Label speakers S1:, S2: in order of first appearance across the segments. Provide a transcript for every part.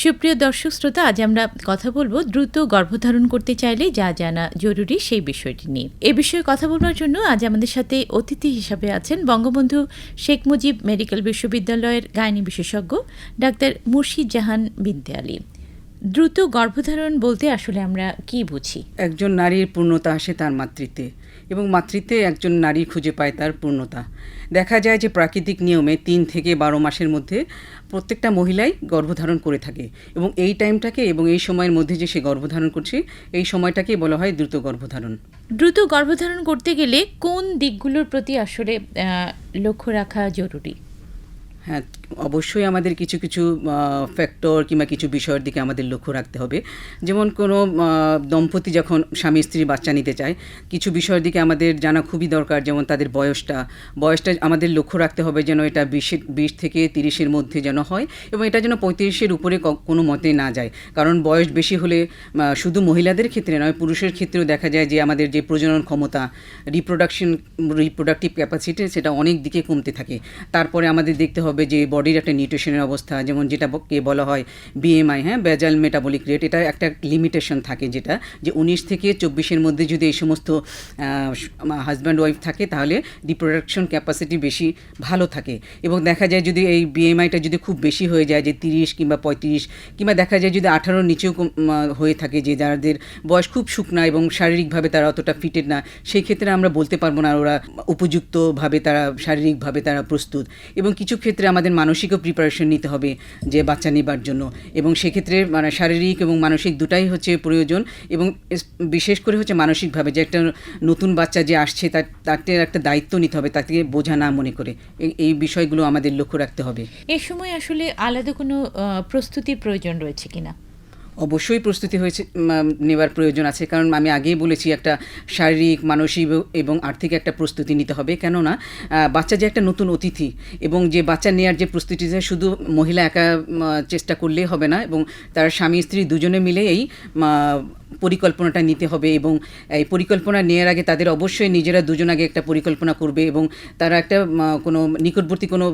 S1: সুপ্রিয় দর্শক শ্রোতা, আজ আমরা কথা বলব দ্রুত গর্ভধারণ করতে চাইলে যা জানা জরুরি সেই বিষয়টি নিয়ে। এ বিষয়ে কথা বলবার জন্য আজ আমাদের সাথে অতিথি হিসাবে আছেন বঙ্গবন্ধু শেখ মুজিব মেডিকেল বিশ্ববিদ্যালয়ের গাইনি বিশেষজ্ঞ ডাক্তার মুর্শিদ জাহান বিনতে আলী। দ্রুত গর্ভধারণ বলতে আসলে আমরা কি বুঝি?
S2: একজন নারীর পূর্ণতা আসে তার মাতৃত্বে। এবং মাতৃত্বে একজন নারী খুঁজে পায় তার পূর্ণতা। দেখা যায় যে প্রাকৃতিক নিয়মে তিন থেকে বারো মাসের মধ্যে প্রত্যেকটা মহিলাই গর্ভধারণ করে থাকে এবং এই টাইমটাকে এবং এই সময়ের মধ্যে যে সে গর্ভধারণ করছে এই সময়টাকে বলা হয় দ্রুত গর্ভধারণ।
S1: দ্রুত গর্ভধারণ করতে গেলে কোন দিকগুলোর প্রতি আসলে লক্ষ্য রাখা জরুরি?
S2: হ্যাঁ অবশ্যই আমাদের কিছু কিছু ফ্যাক্টর কিংবা কিছু বিষয়ের দিকে আমাদের লক্ষ্য রাখতে হবে। যেমন কোনো দম্পতি যখন স্বামী, স্ত্রী বাচ্চা নিতে চায়, কিছু বিষয়ের দিকে আমাদের জানা খুবই দরকার, যেমন তাদের বয়সটা। বয়সটা আমাদের লক্ষ্য রাখতে হবে যেন এটা বিশের, বিশ থেকে তিরিশের মধ্যে যেন হয় এবং এটা যেন পঁয়ত্রিশের উপরে কোনো মতে না যায়। কারণ বয়স বেশি হলে শুধু মহিলাদের ক্ষেত্রে নয়, পুরুষের ক্ষেত্রেও দেখা যায় যে আমাদের যে প্রজনন ক্ষমতা রিপ্রোডাকশন রিপ্রোডাক্টিভ ক্যাপাসিটি সেটা অনেক দিকে কমতে থাকে। তারপরে আমাদের দেখতে হবে যে বডির একটা নিউট্রিশনের অবস্থা, যেমন যেটা কে বলা হয় বিএমআই হ্যাঁ বেজাল মেটাবলিক রেট এটা একটা লিমিটেশন থাকে যেটা, যে উনিশ থেকে চব্বিশের মধ্যে যদি এই সমস্ত হাজব্যান্ড ওয়াইফ থাকে, তাহলে রিপ্রোডাকশন ক্যাপাসিটি বেশি ভালো থাকে। এবং দেখা যায় যদি এই বিএমআইটা যদি খুব বেশি হয়ে যায়, যে তিরিশ কিংবা পঁয়ত্রিশ, কিংবা দেখা যায় যদি আঠারোর নিচেও হয়ে থাকে, যে যাদের বয়স খুব শুকনা এবং শারীরিকভাবে তারা অতটা ফিটেড না, সেই ক্ষেত্রে আমরা বলতে পারব না ওরা উপযুক্তভাবে তারা, শারীরিকভাবে তারা প্রস্তুত। এবং কিছু ক্ষেত্রে আমাদের মানসিকও প্রিপারেশন নিতে হবে যে বাচ্চা নেবার জন্য। এবং সেক্ষেত্রে মানে শারীরিক এবং মানসিক দুটাই হচ্ছে প্রয়োজন এবং বিশেষ করে হচ্ছে মানসিকভাবে যে একটা নতুন বাচ্চা যে আসছে তার তাকে একটা দায়িত্ব নিতে হবে, তাকে বোঝা না মনে করে। এই- বিষয়গুলো আমাদের লক্ষ্য রাখতে হবে।
S1: এ সময় আসলে আলাদা কোনো প্রস্তুতির প্রয়োজন রয়েছে কিনা?
S2: অবশ্যই প্রস্তুতি হয়েছে নেওয়ার প্রয়োজন আছে। কারণ আমি আগেই বলেছি, একটা শারীরিক, মানসিক এবং আর্থিক একটা প্রস্তুতি নিতে হবে। কেননা বাচ্চা যে একটা নতুন অতিথি এবং যে বাচ্চা নেওয়ার যে প্রস্তুতি যে শুধু মহিলা একা চেষ্টা করলেই হবে না এবং তার স্বামী, স্ত্রী দুজনে মিলে এই পরিকল্পনাটা নিতে হবে এবং এই পরিকল্পনা নেওয়ার আগে তাদের অবশ্যই নিজেরা দুজন আগে একটা পরিকল্পনা করবে এবং তারা একটা কোনো নিকটবর্তী কোনো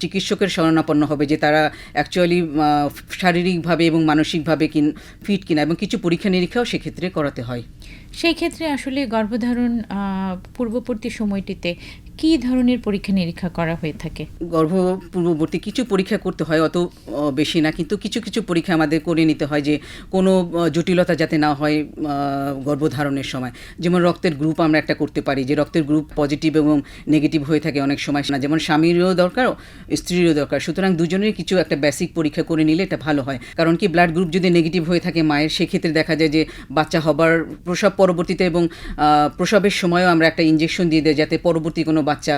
S2: চিকিৎসকের শরণাপন্ন হবে যে তারা অ্যাকচুয়ালি শারীরিকভাবে এবং মানসিকভাবে কিন ফিট কিনা এবং কিছু পরীক্ষা নিরীক্ষাও সেক্ষেত্রে করাতে হয়।
S1: সেই ক্ষেত্রে আসলে গর্ভধারণ পূর্ববর্তী সময়টিতে কি ধরনের পরীক্ষা নিরীক্ষা করা হয়ে থাকে?
S2: গর্ভ পূর্ববর্তী কিছু পরীক্ষা করতে হয়, অত বেশি না। কিন্তু কিছু কিছু পরীক্ষা আমাদের করে নিতে হয় যে, কোনো জটিলতা যাতে না হয় গর্ভধারণের সময়। যেমন রক্তের গ্রুপ আমরা একটা করতে পারি যে, রক্তের গ্রুপ পজিটিভ এবং নেগেটিভ হয়ে থাকে অনেক সময়। না, যেমন স্বামীরও দরকার, স্ত্রীরও দরকার। সুতরাং দুজনের কিছু একটা বেসিক পরীক্ষা করে নিলে এটা ভালো হয়। কারণ কি ব্লাড গ্রুপ যদি নেগেটিভ হয়ে থাকে মায়ের, সেক্ষেত্রে দেখা যায় যে, বাচ্চা হবার প্রসব পরবর্তীতে এবং প্রসবের সময়ও আমরা একটা ইঞ্জেকশন দিয়ে দেয় যাতে পরবর্তী কোনো বাচ্চা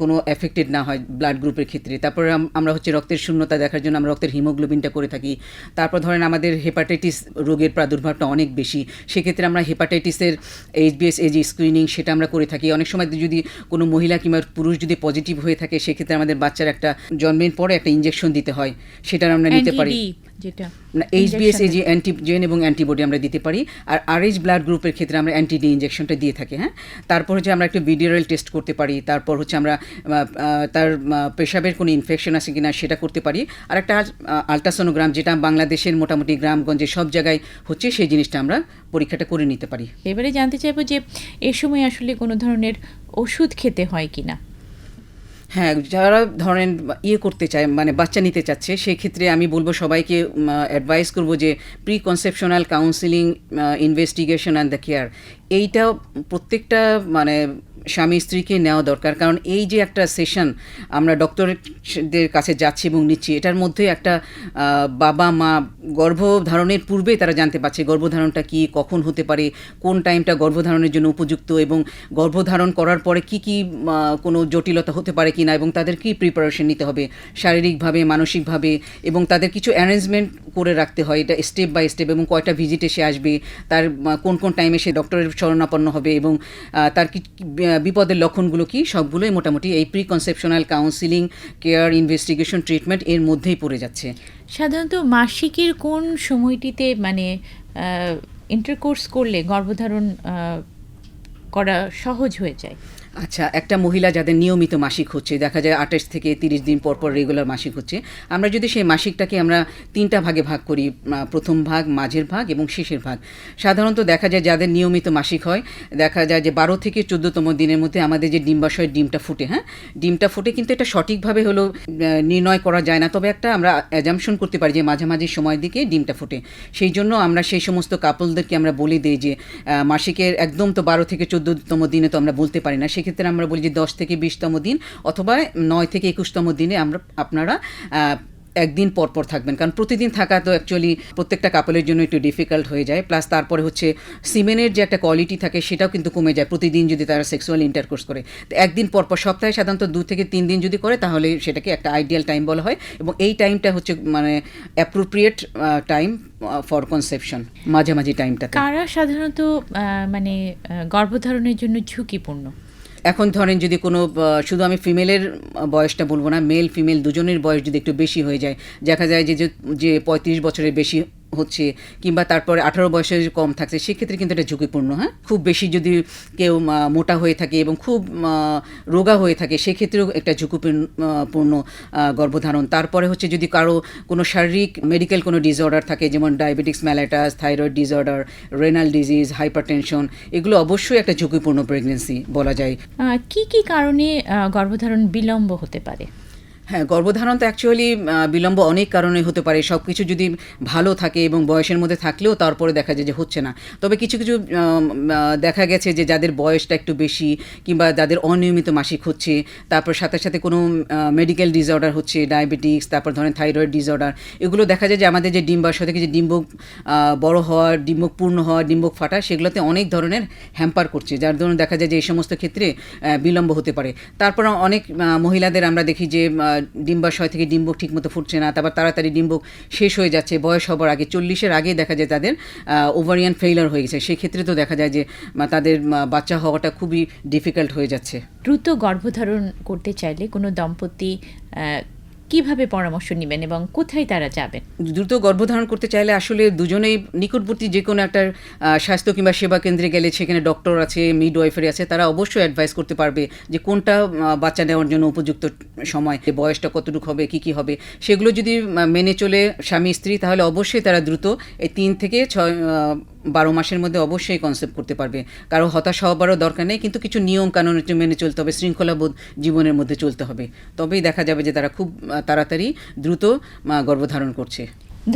S2: কোনো এফেক্টেড না হয় ব্লাড গ্রুপের ক্ষেত্রে। তারপরে আমরা হচ্ছে রক্তের শূন্যতা দেখার জন্য আমরা রক্তের হিমোগ্লোবিনটা করে থাকি। তারপর ধরেন আমাদের হেপাটাইটিস রোগের প্রাদুর্ভাবটা অনেক বেশি। সেক্ষেত্রে আমরা হেপাটাইটিসের এইচ এইচবিএস এজ স্ক্রিনিং সেটা আমরা করে থাকি। অনেক সময় যদি কোনো মহিলা কিংবা পুরুষ যদি পজিটিভ হয়ে থাকে সেক্ষেত্রে আমাদের বাচ্চার একটা জন্মের পরে একটা ইঞ্জেকশন দিতে হয় সেটা আমরা নিতে পারি।
S1: যেটা
S2: এইচবিএস
S1: injection
S2: এই যে অ্যান্টিজেন এবং অ্যান্টিবডি আমরা দিতে পারি আর আরএইচ ব্লাড গ্রুপের ক্ষেত্রে আমরা অ্যান্টিডি ইঞ্জেকশনটা দিয়ে থাকি হ্যাঁ? তারপর হচ্ছে আমরা একটু ভিডিওরাল টেস্ট করতে পারি তারপর হচ্ছে আমরা তার পেশাবের কোনো ইনফেকশন আছে কিনা সেটা করতে পারি। আর একটা আলট্রাসোনোগ্রাম যেটা বাংলাদেশের মোটামুটি গ্রামগঞ্জে সব জায়গায় হচ্ছে সেই জিনিসটা আমরা পরীক্ষাটা করে নিতে পারি।
S1: এবারে জানতে চাইব যে এ সময় আসলে কোনো ধরনের ওষুধ খেতে হয় কিনা?
S2: হ্যাঁ যারা ধরেন ইয়ে করতে চায় মানে বাচ্চা নিতে চাচ্ছে সেই ক্ষেত্রে আমি বলব সবাইকে অ্যাডভাইস করব যে pre conceptional counselling investigation and the care এইটা প্রত্যেকটা মানে স্বামী স্ত্রীকে নেওয়া দরকার। কারণ এই যে একটা সেশন আমরা ডক্টরদের কাছে যাচ্ছি এবং নিচ্ছি, এটার মধ্যে একটা বাবা, মা গর্ভধারণের পূর্বেই তারা জানতে পারছে গর্ভধারণটা কি, কখন হতে পারে, কোন টাইমটা গর্ভধারণের জন্য উপযুক্ত এবং গর্ভধারণ করার পরে কি কি কোনো জটিলতা হতে পারে কিনা এবং তাদের কি প্রিপারেশন নিতে হবে? শারীরিকভাবে মানসিকভাবে এবং তাদের কিছু অ্যারেঞ্জমেন্ট করে রাখতে হয়। এটা স্টেপ বাই স্টেপ এবং কয়টা ভিজিটে সে আসবে তার কোন কোন টাইমে সে ডক্টরের শরণাপন্ন হবে এবং তার কি কি, বিপদের লক্ষণগুলো কি? সবগুলোই মোটামুটি এই pre conceptional counselling care investigation treatment এর মধ্যেই পড়ে যাচ্ছে।
S1: সাধারণত মাসিকের কোন সময়টিতে মানে ইন্টারকোর্স করলে গর্ভধারণ করা সহজ হয়ে যায়?
S2: আচ্ছা একটা মহিলা যাদের নিয়মিত মাসিক হচ্ছে, দেখা যায় আঠাশ থেকে তিরিশ দিন পর পর রেগুলার মাসিক হচ্ছে, আমরা যদি সেই মাসিকটাকে আমরা তিনটা ভাগে ভাগ করি প্রথম ভাগ, মাঝের ভাগ এবং শেষের ভাগ। সাধারণত দেখা যায় যাদের নিয়মিত মাসিক হয়, দেখা যায় যে বারো থেকে চোদ্দতম দিনের মধ্যে আমাদের যে ডিম্বাশয়ের ডিমটা ফুটে হ্যাঁ? ডিমটা ফুটে কিন্তু এটা সঠিকভাবে হলো নির্ণয় করা যায় না, তবে একটা আমরা অ্যাজামশন করতে পারি যে মাঝামাঝি সময়ের দিকে ডিমটা ফুটে। সেই জন্য আমরা সেই সমস্ত কাপলদেরকে আমরা বলে দিই যে মাসিকের একদম তো বারো থেকে চোদ্দতম দিনে তো আমরা বলতে পারি না সেক্ষেত্রে আমরা বলি যে দশ থেকে বিশতম দিন অথবা নয় থেকে একুশতম দিনে আমরা আপনারা একদিন পর পর থাকবেন। কারণ প্রতিদিন থাকা তো অ্যাকচুয়ালি প্রত্যেকটা কাপলের জন্য একটু ডিফিকাল্ট হয়ে যায়। প্লাস তারপরে হচ্ছে সিমেনের যে একটা কোয়ালিটি থাকে সেটাও কিন্তু কমে যায় প্রতিদিন যদি তারা সেক্সুয়াল ইন্টারকোর্স করে। তো একদিন পর পর সপ্তাহে সাধারণত দু থেকে তিন দিন যদি করে তাহলে সেটাকে একটা আইডিয়াল টাইম বলা হয় এবং এই টাইমটা হচ্ছে মানে অ্যাপ্রোপ্রিয়েট টাইম ফর কনসেপশন মাঝামাঝি টাইমটা
S1: কারা সাধারণত মানে গর্ভধারণের জন্য ঝুঁকিপূর্ণ?
S2: এখন ধরেন যদি কোনো শুধু আমি ফিমেলের বয়সটা বলব না মেল ফিমেল দুজনের বয়স যদি একটু বেশি হয়ে যায়, দেখা যায় যে, যে- পঁয়ত্রিশ বছরের বেশি হচ্ছে, কিংবা তারপরে আঠারো বয়সের কম থাকছে, সেক্ষেত্রে কিন্তু এটা ঝুঁকিপূর্ণ হ্যাঁ? খুব বেশি যদি কেউ মোটা হয়ে থাকে এবং খুব রোগা হয়ে থাকে, সেক্ষেত্রেও একটা ঝুঁকিপূর্ণ পূর্ণ গর্ভধারণ। তারপরে হচ্ছে যদি কারও কোনো শারীরিক মেডিকেল কোনো ডিসঅর্ডার থাকে, যেমন diabetes mellitus thyroid disorder renal disease hypertension এগুলো অবশ্যই একটা ঝুঁকিপূর্ণ প্রেগনেন্সি বলা যায়।
S1: কি কি কারণে গর্ভধারণ বিলম্ব হতে পারে?
S2: হ্যাঁ গর্ভধারণ তো অ্যাকচুয়ালি বিলম্ব অনেক কারণে হতে পারে। সব কিছু যদি ভালো থাকে এবং বয়সের মধ্যে থাকলেও তারপরে দেখা যায় যে হচ্ছে না। তবে কিছু কিছু দেখা গেছে যে যাদের বয়সটা একটু বেশি কিংবা যাদের অনিয়মিত মাসিক হচ্ছে, তারপর সাথে সাথে কোনো মেডিকেল ডিসঅর্ডার হচ্ছে ডায়াবেটিক্স তারপর ধরেন থাইরয়েড ডিসঅর্ডার এগুলো দেখা যায় যে আমাদের যে ডিম্বাশয় থেকে যে ডিম্বক বড় হওয়া, ডিম্বক পূর্ণ হওয়া, ডিম্বক ফাটা, সেগুলোতে অনেক ধরনের হ্যাম্পার করছে। যার ধরুন দেখা যায় যে এই সমস্ত ক্ষেত্রে বিলম্ব হতে পারে। তারপর অনেক মহিলাদের আমরা দেখি যে ডিম্বাশয় থেকে ডিম্বক ঠিকমতো ফুটছে না, তারপর তাড়াতাড়ি ডিম্বক শেষ হয়ে যাচ্ছে, বয়স হবার আগে চল্লিশের আগে দেখা যায় তাদের ওভারিয়ান ফেইলার হয়ে গেছে। সেক্ষেত্রে তো দেখা যায় যে তাদের বাচ্চা হওয়াটা খুবই ডিফিকাল্ট হয়ে যাচ্ছে।
S1: দ্রুত গর্ভধারণ করতে চাইলে কোনো দম্পতি কীভাবে পরামর্শ নেবেন এবং কোথায় তারা যাবেন?
S2: দ্রুত গর্ভধারণ করতে চাইলে আসলে দুজনেই নিকটবর্তী যে কোনো একটা স্বাস্থ্য কিংবা সেবা কেন্দ্রে গেলে সেখানে ডক্টর আছে মিড ওয়াইফারি আছে, তারা অবশ্যই অ্যাডভাইস করতে পারবে যে কোনটা বাচ্চা নেওয়ার জন্য উপযুক্ত সময় বয়সটা কতটুকু হবে, কি কি হবে। সেগুলো যদি মেনে চলে স্বামী স্ত্রী তাহলে অবশ্যই তারা দ্রুত এই তিন থেকে ছয় বারো মাসের মধ্যে অবশ্যই কনসেপ্ট করতে পারবে। কারও হতাশ হওয়ারও দরকার নেই, কিন্তু কিছু নিয়ম কানুন মেনে চলতে হবে, শৃঙ্খলাবোধ জীবনের মধ্যে চলতে হবে। তবেই দেখা যাবে যে তারা খুব তাড়াতাড়ি দ্রুত গর্ভধারণ করছে।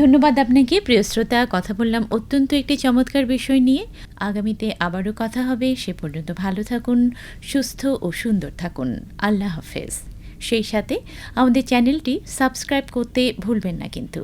S1: ধন্যবাদ আপনাকে, প্রিয় শ্রোতা। কথা বললাম অত্যন্ত একটি চমৎকার বিষয় নিয়ে। আগামীতে আবারও কথা হবে। সে পর্যন্ত ভালো থাকুন, সুস্থ ও সুন্দর থাকুন। আল্লাহ হাফেজ। সেই সাথে আমাদের চ্যানেলটি সাবস্ক্রাইব করতে ভুলবেন না কিন্তু।